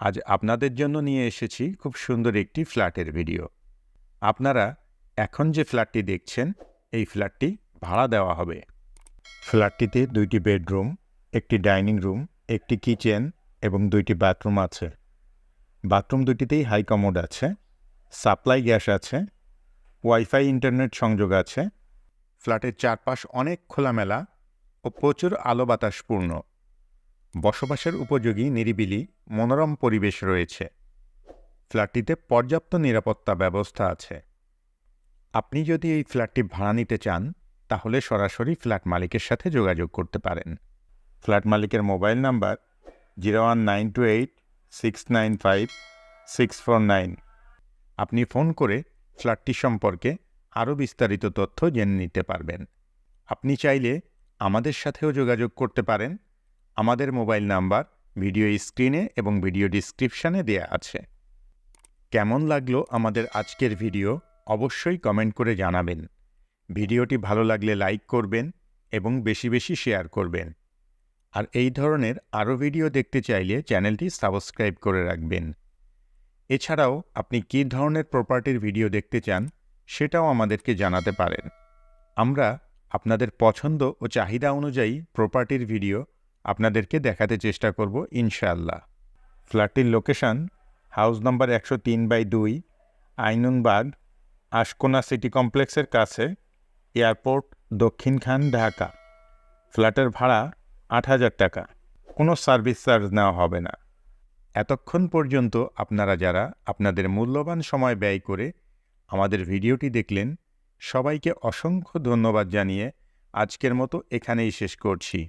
আজ আপনাদের জন্য নিয়ে এসেছি খুব সুন্দর একটি ফ্ল্যাটের ভিডিও। আপনারা এখন যে ফ্ল্যাটটি দেখছেন, এই ফ্ল্যাটটি ভাড়া দেওয়া হবে। ফ্ল্যাটটিতে দুইটি বেডরুম, একটি ডাইনিং রুম, একটি কিচেন এবং দুইটি বাথরুম আছে। বাথরুম দুটিতেই হাই কমোড আছে, সাপ্লাই গ্যাস আছে, ওয়াইফাই ইন্টারনেট সংযোগ আছে, ফ্ল্যাটের চারপাশ অনেক খোলামেলা ও প্রচুর আলো বাতাসপূর্ণ। বসবাসের উপযোগী নিরিবিলি, মনোরম পরিবেশ রয়েছে। ফ্ল্যাটটিতে পর্যাপ্ত নিরাপত্তা ব্যবস্থা আছে। আপনি যদি এই ফ্ল্যাটটি ভাড়া নিতে চান, তাহলে সরাসরি ফ্ল্যাট মালিকের সাথে যোগাযোগ করতে পারেন। ফ্ল্যাট মালিকের mobile number zero one nine two eight, six nine five, six four nine. আপনি ফোন করে ফ্ল্যাটটি সম্পর্কে আরও বিস্তারিত তথ্য জেনে নিতে পারবেন। আপনি চাইলে আমাদের সাথেও যোগাযোগ করতে পারেন। আমাদের মোবাইল নাম্বার ভিডিও স্ক্রিনে এবং ভিডিও ডিসক্রিপশানে দেয়া আছে। কেমন লাগল আমাদের আজকের ভিডিও অবশ্যই কমেন্ট করে জানাবেন। ভিডিওটি ভালো লাগলে লাইক করবেন এবং বেশি বেশি শেয়ার করবেন। আর এই ধরনের আরও ভিডিও দেখতে চাইলে চ্যানেলটি সাবস্ক্রাইব করে রাখবেন। এছাড়াও আপনি কী ধরনের প্রপার্টির ভিডিও দেখতে চান সেটাও আমাদেরকে জানাতে পারেন। আমরা আপনাদের পছন্দ ও চাহিদা অনুযায়ী প্রপার্টির ভিডিও আপনাদেরকে দেখাতে চেষ্টা করব, ইনশাআল্লাহ। ফ্ল্যাটটির লোকেশন হাউস নম্বর একশো তিন বাই দুই, আইনুনবাগ, আশকোনা সিটি কমপ্লেক্সের কাছে, এয়ারপোর্ট দক্ষিণখান ঢাকা। ফ্ল্যাটের ভাড়া আট হাজার টাকা। কোনো সার্ভিস চার্জ নেওয়া হবে না। এতক্ষণ পর্যন্ত আপনারা যারা আপনাদের মূল্যবান সময় ব্যয় করে আমাদের ভিডিওটি দেখলেন, সবাইকে অসংখ্য ধন্যবাদ জানিয়ে আজকের মতো এখানেই শেষ করছি।